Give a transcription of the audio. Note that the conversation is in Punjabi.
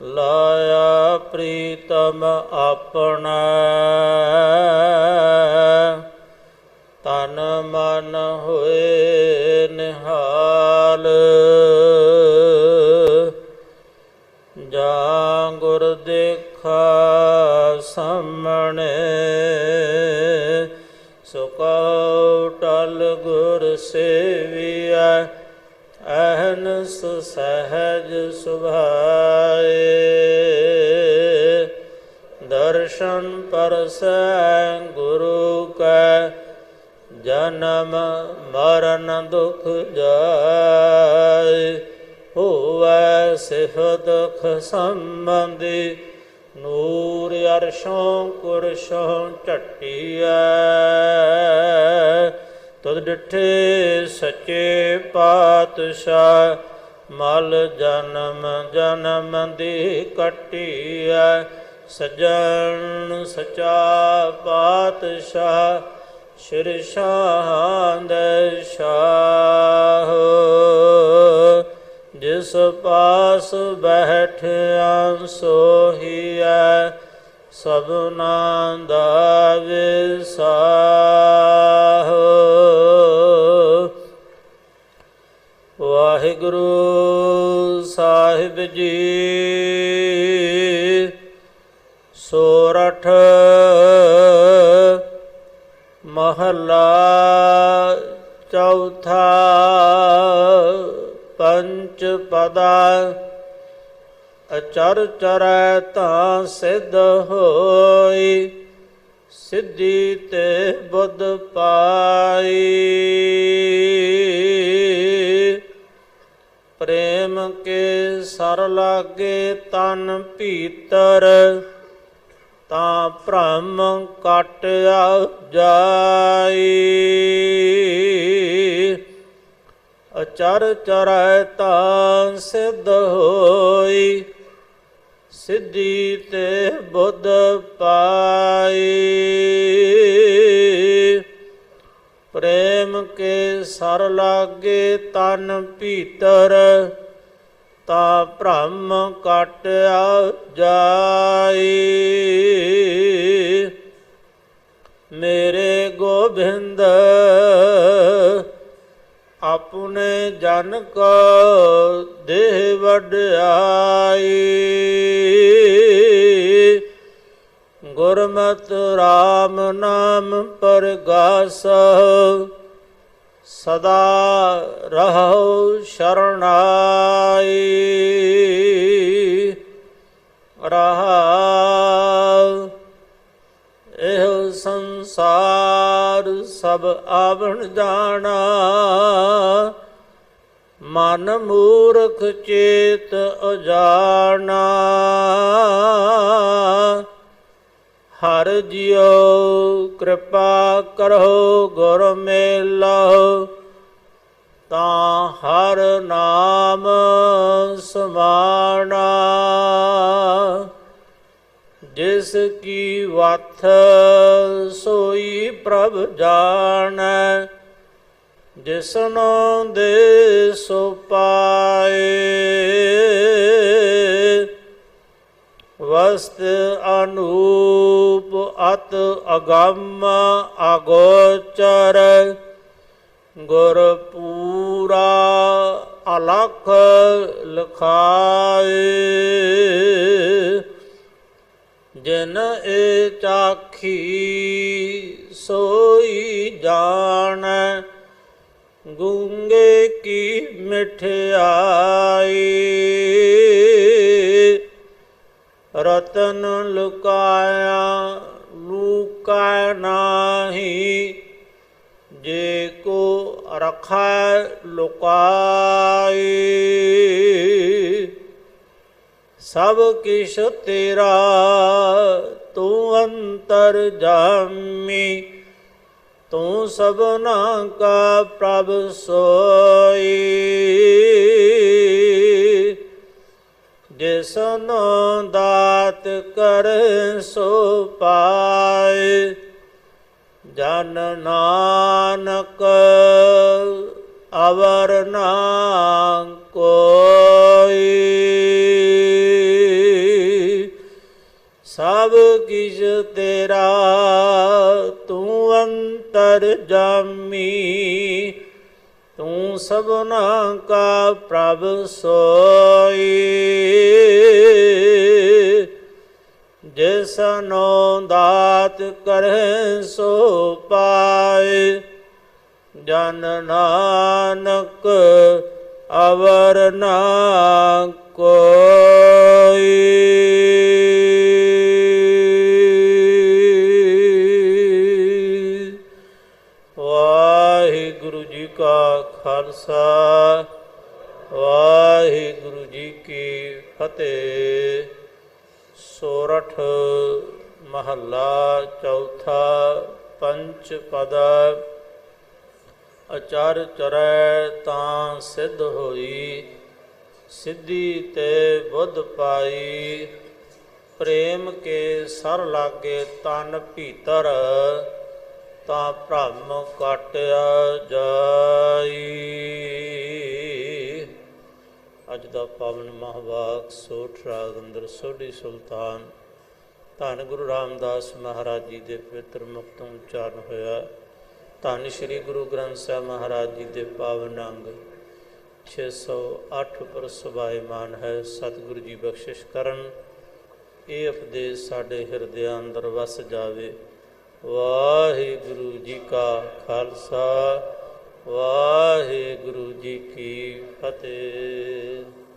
ਲਾਇਆ ਪ੍ਰੀਤਮ ਆਪਣਾ। ਤਨ ਮਨ ਹੋਏ ਨਿਹਾਲ। ਜਾਂ ਗੁਰ ਦੇਖਾ ਸਾਹਮਣੇ ਸੁਕਉ ਟਲ ਗੁਰ ਸੇਵੀਐ। ਅਹਨਸ ਸਹਜ ਸੁਭਾਏ, ਦਰਸ਼ਨ ਪਰਸੈ ਗੁਰੂ ਕੈ, ਜਨਮ ਮਰਨ ਦੁਖ ਜਾਏ। ਹੋਵੈ ਸਿਫ ਦੁਖ ਸੰਬੰਧੀ, ਨੂਰ ਅਰਸ਼ੋਂ ਕੁਰਸ਼ੋਂ ਝਟਿਐ। ਤੁਧ ਡਿਠੇ ਸੱਚੇ ਪਾਤਸ਼ਾਹ, ਮਲ ਜਨਮ ਜਨਮ ਦੀ ਕਟਿਐ। ਸਜਣ ਸਚਾ ਪਾਤਸ਼ਾਹ, ਸ਼੍ਰੀ ਸ਼ਾਹ ਦੇ ਸ਼ਾਹ। ਜਿਸ ਪਾਸ ਬੈਠਿਆ ਸੋਹੀਐ ਸਭਨਾ ਦਾ ਵਿਸਾਹ। ਵਾਹਿਗੁਰੂ ਸਾਹਿਬ ਜੀ ਸੋਰਠ ਮਹਲਾ ਚੌਥਾ ਪੰਚ ਪਦਾ ਅਚਰ ਚਰੈ ਤਾਂ ਸਿੱਧ ਹੋਈ, ਸਿੱਧੀ ਤੇ ਬੁੱਧ ਪਾਈ। ਪ੍ਰੇਮ ਕੇ ਸਰ ਲਾਗੇ ਤਨ ਭੀਤਰ, ਤਾਂ ਭ੍ਰਮ ਕਟਿਆ ਜਾਈ ਅਚਰ ਚਰੈ ਤਾਂ ਸਿੱਧ ਹੋਈ ਸਿੱਧੀ ਤੇ ਬੁੱਧ ਪਾਈ। ਪ੍ਰੇਮ ਕੇ ਸਰ ਲਾਗੇ ਤਨ ਭੀਤਰ, ਤਾ ਭ੍ਰਮ ਕਟਿਆ ਜਾਈ। ਮੇਰੇ ਗੋਬਿੰਦ ਆਪਣੇ ਜਨ ਕੋ ਦੇਹ ਵਡਿਆਈ ਗੁਰਮਤਿ RAM ਨਾਮ ਪਰਗਾਸ ਸਦਾ ਰਹੋ ਸ਼ਰਣਾਈ ਰਹਾ ਸਭ ਆਵਣ ਜਾਣਾ। ਮਨ ਮੂਰਖ ਚੇਤ ਅਜਾਣਾ। ਹਰ ਜਿਉ ਕਿਰਪਾ ਕਰੋ ਗੁਰ ਮੇਲਹੁ ਤਾਂ ਹਰ ਨਾਮ ਸਮਾਣਾ। ਜਿਸ ਕੀ ਵਥ ਸੋਈ ਪ੍ਰਭ ਜਾਣੈ, ਜਿਸਨੋ ਦੇ ਸੋ ਪਾਏ ਵਸਤ ਅਨੂਪ ਅਤ ਅਗੰਮ ਅਗੋਚਰ ਗੁਰ ਪੂਰਾ ਅਲਖ ਲਖਾਏ। ਜਿਨ ਏ ਚਾਖੀ ਸੋਈ ਜਾਣ, ਗੁੰਗੇ ਕੀ ਮਠਿਆਈ ਰਤਨ ਲੁਕਾਇਆ ਲੁਕਾਇ ਨਾਹੀ, ਜੇ ਕੋ ਰਖਾ ਲੁਕਾਈ। ਸਭ ਕਿਛ ਤੇਰਾ, ਤੂੰ ਅੰਤਰ ਜਾਮੀ, ਤੂੰ ਸਭਨਾ ਕਾ ਪ੍ਰਭ ਸੋਈ। ਜਿਸਨੋ ਦਾਤ ਕਰ ਸੋ ਪਾਏ, ਜਨ ਨਾਨਕ ਅਵਰ ਨਾ ਕੋ। ਤੇਰਾ, ਤੂੰ ਅੰਤਰ ਜਾਮੀ, ਤੂੰ ਸਭਨਾ ਕਾ ਪ੍ਰਭ ਸੋਈ। ਜਿਸਨੋ ਦਾਤ ਕਰਹਿ ਸੋ ਪਾਏ, ਜਨ ਨਾਨਕ ਅਵਰ ਨਾ ਕੋਈ। ਵਾਹਿਗੁਰੂ ਜੀ ਕੀ ਫਤਿਹ। ਸੋਰਠ ਮਹੱਲਾ ਚੌਥਾ ਪੰਚ ਪਦ। ਅਚਰ ਚਰੈ ਤਾਂ ਸਿੱਧ ਹੋਈ, ਸਿੱਧੀ ਤੇ ਬੁੱਧ ਪਾਈ। ਪ੍ਰੇਮ ਕੇ ਸਰ ਲਾਗੇ ਤਨ ਭੀਤਰ, ਤਾਂ ਭ੍ਰਮ ਕਾਟਿਆ ਜਾਈ। ਅੱਜ ਦਾ ਪਾਵਨ ਮਹਾਵਾਕ, ਸੋਠ ਰਾਗ ਅੰਦਰ ਸੋਢੀ ਸੁਲਤਾਨ। ਧੰਨ ਗੁਰੂ ਰਾਮਦਾਸ ਮਹਾਰਾਜ ਜੀ ਦੇ ਪਵਿੱਤਰ ਮੁਖ ਉਚਾਰਨ ਹੋਇਆ। ਧੰਨ ਸ੍ਰੀ ਗੁਰੂ ਗ੍ਰੰਥ ਸਾਹਿਬ ਮਹਾਰਾਜ ਜੀ ਦੇ ਪਾਵਨ ਅੰਗ। 608 ਪਰ ਸੁਭਾਇਮਾਨ ਹੈ, ਸਤਿਗੁਰੂ ਜੀ ਬਖਸ਼ਿਸ਼ ਕਰਨ। ਇਹ ਉਪਦੇਸ਼ ਸਾਡੇ ਹਿਰਦਿਆਂ ਅੰਦਰ ਵਸ ਜਾਵੇ। ਵਾਹਿਗੁਰੂ ਜੀ ਕਾ ਖਾਲਸਾ। ਵਾਹਿਗੁਰੂ ਜੀ ਕੀ ਫਤਿਹ।